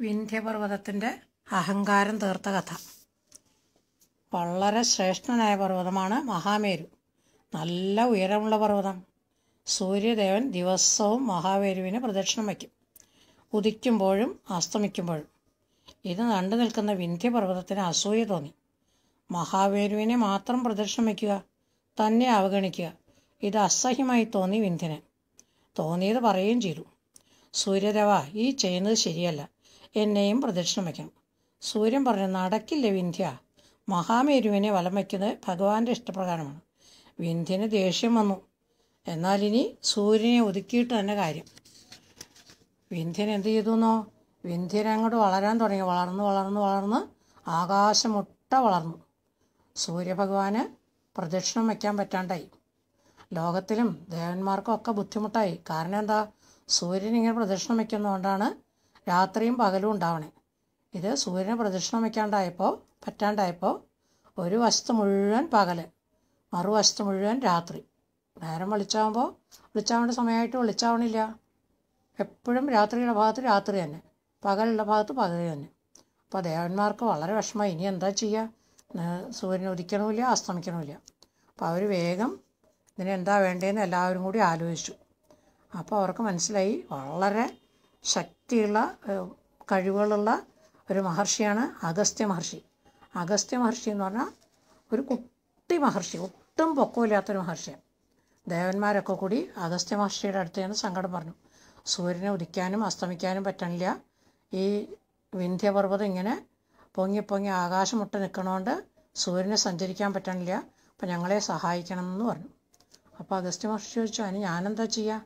വിന്ധ്യപർവതത്തിന്റെ അഹങ്കാരം തീർത്ത കഥ. വളരെ ശ്രേഷ്ഠനായ പർവതമാണ് മഹാമേരു. നല്ല ഉയരമുള്ള പർവതം. സൂര്യദേവൻ ദിവസവും മഹാമേരുവിന് പ്രദക്ഷിണം വയ്ക്കും. ഉദിക്കുമ്പോഴും അസ്തമിക്കുമ്പോഴും. ഇത് കണ്ടു നിൽക്കുന്ന വിന്ധ്യപർവതത്തിന് അസൂയ തോന്നി. മഹാമേരുവിനെ മാത്രം പ്രദക്ഷിണം വയ്ക്കുക തന്നെ അവഗണിക്കുക ഇത് അസഹ്യമായി തോന്നി വിന്ധ്യന്. തോന്നിയത് പറയുകയും ചെയ്തു. സൂര്യദേവ ഈ ചെയ്യുന്നത് ശരിയല്ല. എന്നെയും പ്രദക്ഷിണം വയ്ക്കണം. സൂര്യൻ പറഞ്ഞു നടക്കില്ല വിന്ധ്യ. മഹാമേരുവിനെ വലം വയ്ക്കുന്നത് ഭഗവാന്റെ ഇഷ്ടപ്രകാരമാണ്. വിന്ധ്യന് ദേഷ്യം വന്നു. എന്നാൽ ഇനി സൂര്യനെ ഒതുക്കിയിട്ട് തന്നെ കാര്യം. വിന്ധ്യൻ എന്ത് ചെയ്തു എന്നോ വിന്ധ്യൻ അങ്ങോട്ട് വളരാൻ തുടങ്ങി. വളർന്ന് വളർന്ന് വളർന്ന് ആകാശമുട്ട വളർന്നു. സൂര്യഭഗവാന് പ്രദക്ഷിണം വയ്ക്കാൻ പറ്റാണ്ടായി. ലോകത്തിലും ദേവന്മാർക്കും ഒക്കെ ബുദ്ധിമുട്ടായി. കാരണം എന്താ? സൂര്യൻ ഇങ്ങനെ പ്രദക്ഷിണം വയ്ക്കുന്നതുകൊണ്ടാണ് രാത്രിയും പകലും ഉണ്ടാവണേ. ഇത് സൂര്യനെ പ്രദക്ഷിണം വയ്ക്കാണ്ടായപ്പോൾ പറ്റാണ്ടായപ്പോൾ ഒരു വശത്ത് മുഴുവൻ പകൽ മറുവശത്ത് മുഴുവൻ രാത്രി. നേരം വിളിച്ചാകുമ്പോൾ വിളിച്ചാവേണ്ട സമയമായിട്ട് വിളിച്ചാവണില്ല. എപ്പോഴും രാത്രിയുടെ ഭാഗത്ത് രാത്രി തന്നെ. പകലുള്ള ഭാഗത്ത് പകൽ തന്നെ. അപ്പോൾ ദേവന്മാർക്ക് വളരെ വിഷമം ഇനി എന്താ ചെയ്യുക സൂര്യൻ ഉദിക്കണമില്ല അസ്തമിക്കണമില്ല അപ്പോൾ അവർ വേഗം ഇതിനെന്താ വേണ്ടതെന്ന് എല്ലാവരും കൂടി ആലോചിച്ചു. അപ്പോൾ അവർക്ക് മനസ്സിലായി. വളരെ ശക്തിയുള്ള കഴിവുകളുള്ള ഒരു മഹർഷിയാണ് അഗസ്ത്യ മഹർഷി. അഗസ്ത്യ മഹർഷി എന്ന് പറഞ്ഞാൽ ഒരു കുട്ടി മഹർഷി ഒട്ടും പൊക്കമില്ലാത്തൊരു മഹർഷിയാണ് ദേവന്മാരൊക്കെ കൂടി അഗസ്ത്യ മഹർഷിയുടെ അടുത്ത് തന്നെ സങ്കടം പറഞ്ഞു. സൂര്യനെ ഉദിക്കാനും അസ്തമിക്കാനും പറ്റണില്ല. ഈ വിന്ധ്യപർവതം ഇങ്ങനെ പൊങ്ങി പൊങ്ങി ആകാശം മുട്ട് നിൽക്കണോണ്ട് സൂര്യനെ സഞ്ചരിക്കാൻ പറ്റണില്ല. അപ്പം ഞങ്ങളെ സഹായിക്കണം എന്ന് പറഞ്ഞു. അപ്പോൾ അഗസ്ത്യ മഹർഷി ചോദിച്ചു അതിന് ഞാനെന്താ ചെയ്യുക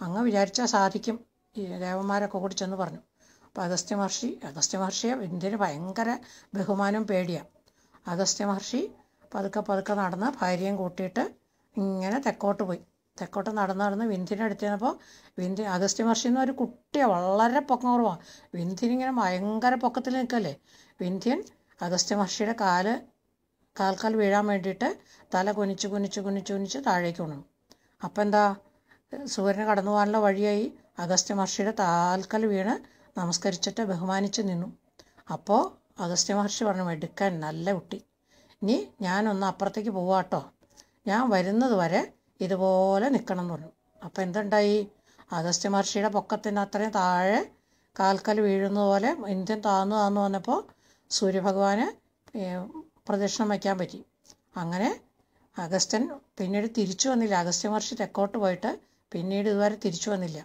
അങ്ങ് വിചാരിച്ചാൽ സാധിക്കും. ദേവന്മാരൊക്കെ കൂടി ചെന്ന് പറഞ്ഞു. അപ്പോൾ അഗസ്ത്യ മഹർഷി അഗസ്ത്യ മഹർഷിയെ ഇന്ത്യന് ഭയങ്കര ബഹുമാനം പേടിയാണ് അഗസ്ത്യ മഹർഷി പതുക്കെ പതുക്കെ നടന്ന് ഭാര്യയും കൂട്ടിയിട്ട് ഇങ്ങനെ തെക്കോട്ട് പോയി. തെക്കോട്ട് നടന്ന് നടന്ന് വിന്ധ്യന്റെ അടുത്ത് ചെന്നപ്പോൾ വിന്ധ്യ അഗസ്ത്യ മഹർഷി എന്ന ഒരു കുട്ടിയെ വളരെ പൊക്കം കുറവാണ് വിന്ധ്യൻ ഇങ്ങനെ ഭയങ്കര പൊക്കത്തിൽ നിൽക്കല്ലേ? വിന്ധ്യൻ അഗസ്ത്യ മഹർഷിയുടെ കാൽ കാൽക്കാൽ വീഴാൻ വേണ്ടിയിട്ട് തല കുനിച്ച് കുനിച്ച് കുനിച്ച് കുനിച്ച് താഴേക്ക് വീണു അപ്പം എന്താ? സൂര്യന് കടന്നു പോകാനുള്ള വഴിയായി അഗസ്ത്യ മഹർഷിയുടെ താൽക്കൽ വീണ് നമസ്കരിച്ചിട്ട് ബഹുമാനിച്ച് നിന്നു. അപ്പോൾ അഗസ്ത്യ മഹർഷി പറഞ്ഞു എടുക്കാൻ നല്ല കുട്ടി. ഇനി ഞാനൊന്ന് അപ്പുറത്തേക്ക് പോവാട്ടോ ഞാൻ വരുന്നത് വരെ ഇതുപോലെ നിൽക്കണം എന്ന് പറഞ്ഞു. അപ്പോൾ എന്തുണ്ടായി? അഗസ്ത്യ മഹർഷിയുടെ പൊക്കത്തിന് അത്രയും താഴെ കാൽക്കൽ വീഴുന്നതുപോലെ ഇന്ത്യൻ താന്നു താന്നു വന്നപ്പോൾ സൂര്യഭഗവാന് പ്രദക്ഷിണം വയ്ക്കാൻ പറ്റി. അങ്ങനെ അഗസ്ത്യൻ പിന്നീട് തിരിച്ചു വന്നില്ല. അഗസ്ത്യ മഹർഷി തെക്കോട്ട് പോയിട്ട് പിന്നീട് ഇതുവരെ തിരിച്ചു വന്നില്ല.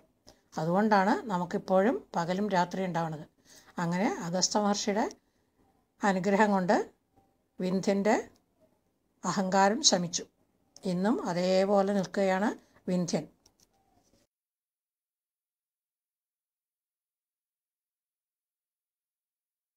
അതുകൊണ്ടാണ് നമുക്കിപ്പോഴും പകലും രാത്രി ഉണ്ടാവുന്നത് അങ്ങനെ അഗസ്ത്യ മഹർഷിയുടെ അനുഗ്രഹം കൊണ്ട് വിന്ധ്യന്റെ അഹങ്കാരം ശമിച്ചു. ഇന്നും അതേപോലെ നിൽക്കുകയാണ് വിന്ധ്യൻ.